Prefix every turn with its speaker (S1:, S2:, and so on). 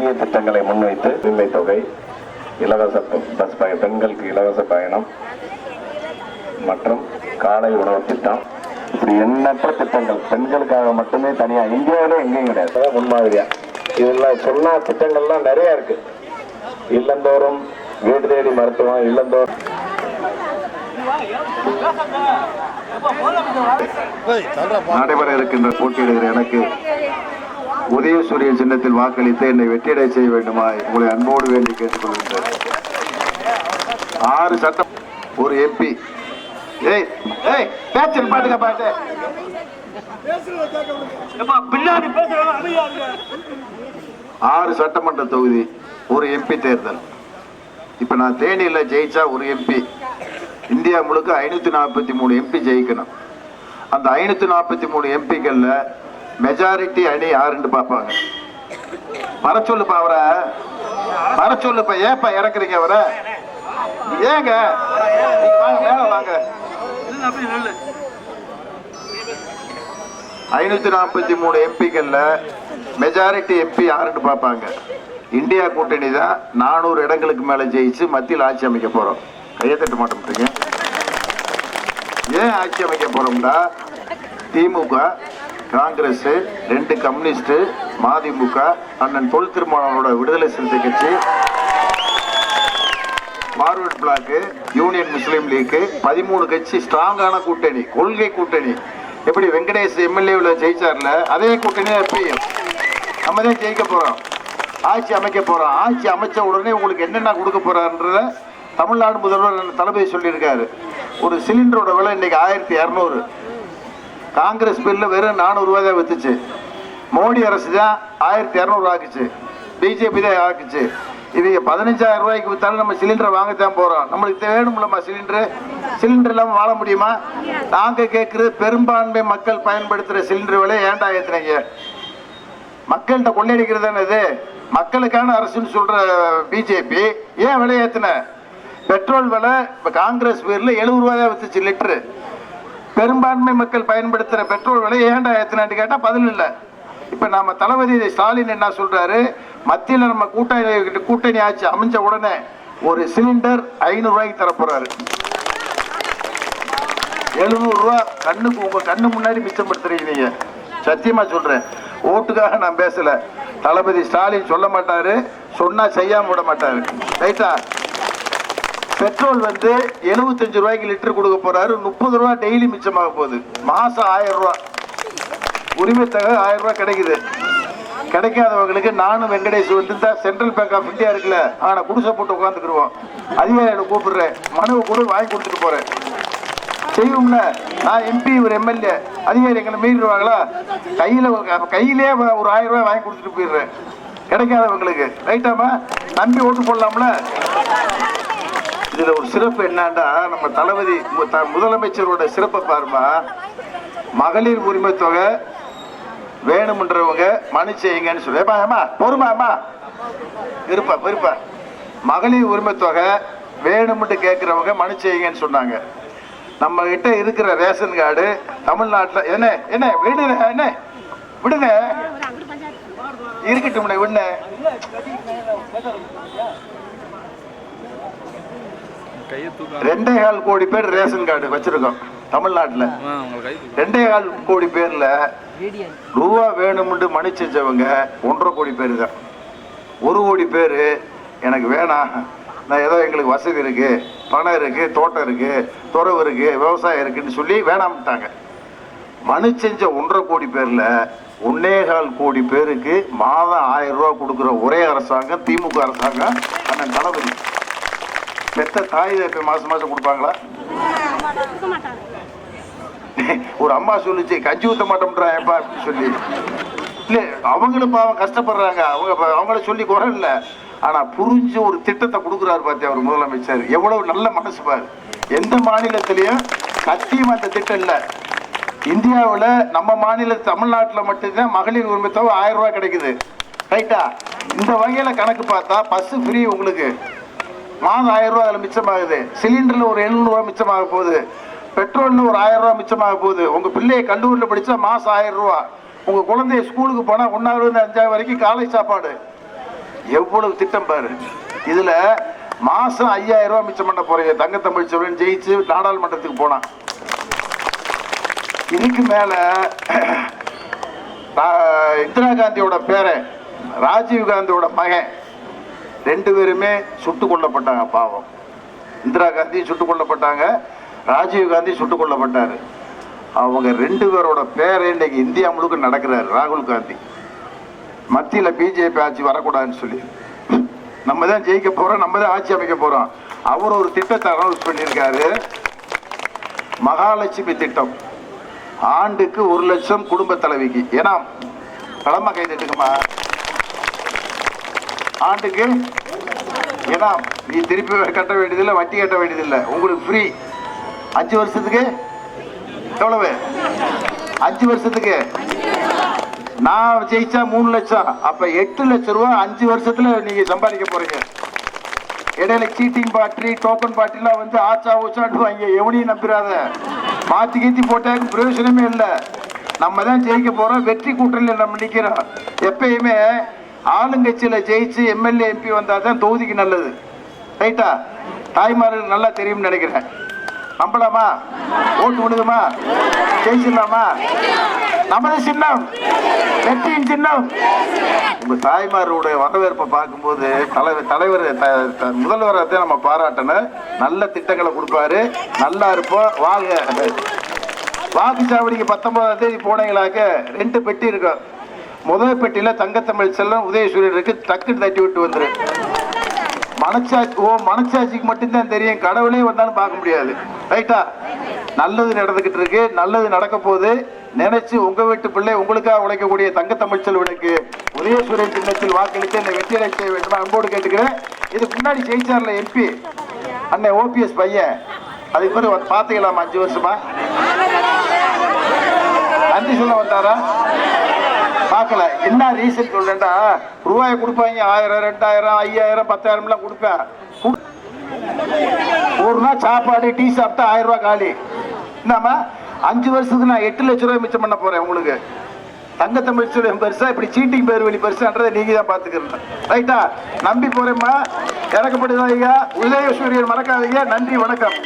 S1: புதிய திட்டங்களை முன்வைத்து உரிமை தொகை இலவச பஸ் பயணம் பெண்களுக்கு இலவச பயணம் மற்றும் காலை உணவு திட்டம். இப்படி எண்ணற்ற திட்டங்கள் பெண்களுக்காக மட்டுமே தனியா இந்தியாவில எங்கேயும் கிடையாது. முன்மாதிரியா. இதெல்லாம் சொன்ன திட்டங்கள்லாம் நிறைய இருக்கு. இல்லந்தோறும் வீடு தேடி மருத்துவம் இல்லந்தோறும் நடைபெற இருக்கின்ற போட்டியிடுகிற எனக்கு உதயசூரிய சின்னத்தில் வாக்களித்து என்னை வெற்றியடை செய்ய வேண்டுமா? உங்களை அன்போடு வேண்டி கேட்டுக்கொள்கின்றேன். ஆறு சட்டம் ஒரு எம்பி ஏய் ஏய் பேச்சு பாட்டு.
S2: பின்னாடி
S1: ஆறு சட்டமன்ற தொகுதி ஒரு எம்பி தேர்தல். இப்ப நான் தேனியில ஜெயிச்சா ஒரு எம்பி இந்தியா முழுக்க ஐநூத்தி நாற்பத்தி மூணு எம்பி ஜெயிக்கணும். அந்த ஐநூத்தி நாற்பத்தி மூணு எம்பிக்கள்ல மெஜாரிட்டி அணி யாருன்னு பார்ப்பாங்க. வர சொல்லுப்பா அவரை. வர சொல்லுப்பா ஏப்பா இறக்குறீங்க அவரை? ஏங்க? வாங்க மேல வாங்க. ஐநூத்தி நாற்பத்தி மூணு எம்பிக்கள்ல மெஜாரிட்டி எம்பி யாருன்னு பார்ப்பாங்க. இந்தியா கூட்டணி தான் நானூறு இடங்களுக்கு மேல ஜெயிச்சு மத்தியில் ஆட்சி அமைக்க போறோம். கையை தட்ட மாட்டோம்ட்டீங்க ஏன் ஆட்சி அமைக்க போறோம்டா? திமுக காங்கிரஸ் ரெண்டு கம்யூனிஸ்ட் மதிமுக அண்ணன் தொல் திருமாவளவனோட விடுதலை சிறுத்தை கட்சி forward bloc union Muslim league பதிமூணு கட்சி ஸ்ட்ராங்கான கூட்டணி கொள்கை கூட்டணி. எப்படி வெங்கடேஷ் எம்எல்ஏவில் ஜெயிச்சார்ல அதே கூட்டணி எப்பயும்? நம்ம தான் ஜெயிக்க போகிறோம் ஆட்சி அமைக்க போகிறோம் ஆட்சி அமைச்ச உடனே உங்களுக்கு என்னென்ன கொடுக்க போகிறாருன்றத தமிழ்நாடு முதல்வர் தளபதி சொல்லியிருக்காரு. ஒரு சிலிண்டரோட விலை இன்னைக்கு ஆயிரத்தி இரநூறு காங்கிரஸ் பில்லு வெறும் நானூறுரூவா தான் வித்துச்சு. மோடி அரசு தான் ஆயிரத்தி இரநூறுவா ஆக்குச்சு. பிஜேபி தான் ஆக்குச்சு. இவங்க பதினஞ்சாயிரம் ரூபாய்க்கு விற்றாலும் நம்ம சிலிண்டரை வாங்கத்தான் போகிறோம் நம்மளுக்கு வேணும்லம்மா சிலிண்டரு சிலிண்டர் இல்லாமல் வாழ முடியுமா? நாங்கள் கேட்குறது பெரும்பான்மை மக்கள் பயன்படுத்துகிற சிலிண்டர் விலை ஏன்டா ஏற்றுனீங்க மக்கள்கிட்ட கொள்ளையடிக்கிறது தானே இது? மக்களுக்கான அரசுன்னு சொல்கிற பிஜேபி ஏன் விலை ஏற்றுன பெட்ரோல் விலை இப்போ காங்கிரஸ் பேரில் எழுபது ரூபாயா வித்துச்சு லிட்டரு. பெரும்பான்மை மக்கள் பயன்படுத்துகிற பெட்ரோல் விலை ஏன்டா ஏற்றினான்னு கேட்டால் பதில் இல்லை இப்போ நம்ம தளபதி ஸ்டாலின் என்ன சொல்கிறாரு மத்தியில் நம்ம கூட்டணி கூட்டணி ஆட்சி அமைஞ்ச உடனே ஒரு சிலிண்டர் ஐநூறுரூவாய்க்கு தரப்போகிறாரு எழுநூறுரூவா கண்ணுக்கு உங்கள் கண்ணு முன்னாடி மிச்சப்படுத்துறீங்க நீங்கள் சத்தியமாக சொல்கிறேன் ஓட்டுக்காக நான் பேசலை. தளபதி ஸ்டாலின் சொல்ல மாட்டார் சொன்னால் செய்யாமல் விட மாட்டார். ரைட்டா? பெட்ரோல் வந்து 75 ரூபாய்க்கு லிட்டர் கொடுக்க போறாரு. முப்பது ரூபா டெய்லி மிச்சமாக போகுது. மாசம் ஆயிரம் ரூபா. உரிமை தொகை ஆயிரம் ரூபா கிடைக்குது. கிடைக்காதவங்களுக்கு நானும் வெங்கடேஷ் வந்து தான் சென்ட்ரல் பேங்க் ஆஃப் இந்தியா இருக்குல்ல ஆனா குடிசை போட்டு உட்காந்துக்கிடுவோம் அதிகாரியோட கூப்பிடுறேன். மனுவை கூட வாங்கி கொடுத்துட்டு போறேன். செய்வோம்ல? நான் எம்பி ஒரு எம்எல்ஏ அதிகாரி எங்களை மீறிடுவாங்களா? கையில கையிலே ஒரு ஆயிரம் ரூபாய் வாங்கி கொடுத்துட்டு போயிடுறேன். கிடைக்காதவங்களுக்கு. ரைட்டாமா நம்பி ஓட்டு போடலாம்ல? இதுல ஒரு சிறப்பு என்னன்னா நம்ம தளபதி மு- த- முதலமைச்சரோட சிறப்பை பாருமா. மகளிர் உரிமை தொகை வேணும்ன்றவங்க மனு செய்யுங்கன்னு சொல்லி. ஏப்பா ஏமா பொறுமா இருப்பா இருப்பா. மகளிர் உரிமை தொகை வேணும்னு கேட்குறவங்க மனு செய்யுங்கன்னு சொன்னாங்க. நம்ம கிட்ட இருக்கிற ரேஷன் கார்டு தமிழ்நாட்டில் என்ன என்ன விடுங்க என்ன? விடுங்க. இருக்கட்டும் விடுங்க ரெண்டே கால் கோடி பேர் ரேஷன் கார்டு வச்சிருக்கோம் தமிழ்நாட்டில். ரெண்டே கால் கோடி பேர்ல ரூபா வேணும்னு மனு செஞ்சவங்க ஒன்றரை கோடி பேர் தான். ஒரு கோடி பேர் எனக்கு வேணாம். நான் ஏதோ எங்களுக்கு வசதி இருக்கு பணம் இருக்கு தோட்டம் இருக்கு துறவு இருக்கு விவசாயம் இருக்குன்னு சொல்லி வேணாம்ட்டாங்க. மனு செஞ்ச ஒன்றரை கோடி பேர்ல ஒன்னே கால் கோடி பேருக்கு மாதம் ஆயிரம் ரூபாய் கொடுக்குற ஒரே அரசாங்கம் திமுக அரசாங்கம் அண்ணன் தளபதி. பெத்த தாய் தப்பி மாசம் மாசம் கொடுப்பாங்களா? ஒரு அம்மா சொல்லுச்சு கஞ்சி ஊத்த மாட்டோம்ன்றான் ஏப்பா அப்படின்னு சொல்லி. இல்லை அவங்களும் பாவம் கஷ்டப்படுறாங்க. அவங்க அவங்கள சொல்லி குறை இல்லை. ஆனால் புரிஞ்சு ஒரு திட்டத்தை கொடுக்குறாரு பார்த்தியா அவர் முதலமைச்சர். எவ்வளவு நல்ல மனசு பாரு. எந்த மாநிலத்திலையும் சத்தியம் அந்த திட்டம் இல்லை. இந்தியாவில் நம்ம மாநில தமிழ்நாட்டில் மட்டும்தான் மகளிர் உரிமை தொகை ஆயிரம் ரூபாய் கிடைக்குது. ரைட்டா இந்த வகையில கணக்கு பார்த்தா பஸ் ஃப்ரீ உங்களுக்கு. மாதம் ஆயிரம் ரூபா அதில் மிச்சமாகுது. சிலிண்டரில் ஒரு எழுநூறுவா மிச்சமாக போகுது. பெட்ரோலில் ஒரு ஆயிரம் ரூபா மிச்சமாக போகுது. உங்கள் பிள்ளையை கல்லூரியில் படித்தா மாதம் ஆயிரம் ரூபா உங்கள் குழந்தைய ஸ்கூலுக்கு போனால் ஒன்றாவது அஞ்சாவது வரைக்கும் காலை சாப்பாடு. எவ்வளவு திட்டம் பாரு. இதில் மாதம் ஐயாயிரம் ரூபா மிச்சம் பண்ண போறீங்க. தங்கத்தமிழ் செல்வன் ஜெயிச்சு நாடாளுமன்றத்துக்கு போனான் இதுக்கு மேல இந்திரா காந்தியோட பேரன் ராஜீவ் காந்தியோட மகன் ரெண்டு பேருமே சுட்டு கொல்லப்பட்டாங்க பாவம். இந்திரா காந்தி சுட்டு கொல்லப்பட்டாங்க ராஜீவ் காந்தி சுட்டு கொல்லப்பட்டாரு அவங்க ரெண்டு பேரோட பேரை இன்னைக்கு இந்தியா முழுக்க நடக்கிறார் ராகுல் காந்தி. மத்தியில் பிஜேபி ஆட்சி வரக்கூடாதுன்னு சொல்லி. நம்ம தான் ஜெயிக்க போறோம் நம்ம தான் ஆட்சி அமைக்க போறோம். அவர் ஒரு திட்டத்தை அனௌன்ஸ் பண்ணியிருக்காரு. மகாலட்சுமி திட்டம். ஆண்டுக்கு ஒரு லட்சம் குடும்ப தலைவிக்கு. ஏன்னா கடமை கை தட்டுக்குமா ஆண்டுக்கு ஏன்னா நீ திருப்பி கட்ட வேண்டியதில்லை வட்டி கட்ட வேண்டியதில்லை. உங்களுக்கு ஃப்ரீ அஞ்சு வருஷத்துக்கு? எவ்வளவு? அஞ்சு வருஷத்துக்கு? நான் ஜெயிச்சா மூணு லட்சம். அப்ப எட்டு லட்சம் ரூபா அஞ்சு வருஷத்துல நீங்க சம்பாதிக்க போறீங்க. இடையில சீட்டிங் பாட்ரி டோக்கன் பாட்டிலாம் வந்து ஆச்சா ஊச்சாட்டு வாங்க எவனையும் நம்பிடாத மாத்தி கீத்தி போட்டாக்கு பிரயோஜனமே இல்லை. நம்ம தான் ஜெயிக்க போறோம். வெற்றி கூட்டணியில் நம்ம நிக்கிறோம். எப்பயுமே ஆளுங்கட்சியில் ஜெயிச்சு எம்எல்ஏ எம்பி வந்தால் தான் தொகுதிக்கு நல்லது. ரைட்டா தாய்மார்களுக்கு நல்லா தெரியும்னு நினைக்கிறேன். நம்பலாமா? ஓட்டு விடுதுமா ஜெயிச்சிடலாமா? நமது சின்னம் வெற்றியின் சின்னம். உங்க தாய்மாருடைய வரவேற்பை பார்க்கும்போது தலைவர் தலைவர் த- முதல்வரை தான் நம்ம பாராட்டணும். நல்ல திட்டங்களை கொடுப்பாரு. நல்லா இருப்போம். வாங்க வாக்குச்சாவடிக்கு பத்தொன்பதாம் தேதி போனீங்களாக்க ரெண்டு பெட்டி இருக்கும். முதல் பெட்டியில தங்கத்தமிழ் செல்லம் உதயசூரியன் இருக்கு டக்குன்னு தட்டி விட்டு வந்துரு. மனச்சாட்சி ஓ மனச்சாட்சிக்கு மட்டும்தான் தெரியும். கடவுளே வந்தாலும் பார்க்க முடியாது. ரைட்டா? நல்லது நடந்துகிட்டு இருக்கு. நல்லது நடக்க போகுது. நினைச்சு உங்க வீட்டு பிள்ளை உங்களுக்காக உழைக்கக்கூடிய தங்க தமிழ்ச்செல்வனுக்கு உதயசூரியன் சின்னத்தில் வாக்களித்து என்னை வெற்றியடை செய்ய வேண்டும்? அன்போடு கேட்டுக்கிறேன். இதுக்கு முன்னாடி ஜெயிச்சார்ல எம்பி அண்ணன் ஓபிஎஸ் பையன். அதுக்கு பிறகு பாத்துக்கலாமா அஞ்சு வருஷமா? நன்றி சொல்ல வந்தாரா? பார்க்கல. என்ன ரீசன் சொல்றேன்டா ரூபாயை கொடுப்பாங்க ஆயிரம் ரெண்டாயிரம் ஐயாயிரம் பத்தாயிரம்லாம் கொடுப்பேன். ஒரு நாள் சாப்பாடு டீ சாப்பிட்டா ஆயிரம் ரூபாய் காலி. என்னம்மா? அஞ்சு வருஷத்துக்கு நான் எட்டு லட்ச ரூபாய் மிச்சம் பண்ண போறேன் உங்களுக்கு. தங்கத்தமிழ் தமிழ் பெருசா இப்படி சீட்டிங் பேர் வழி பெருசான்றதை நீங்க தான் பாத்துக்கிறேன் ரைட்டா நம்பி போறேம்மா. இறக்கப்படுதா ஐயா. உதயசூரியன் மறக்காதீங்க. நன்றி வணக்கம்.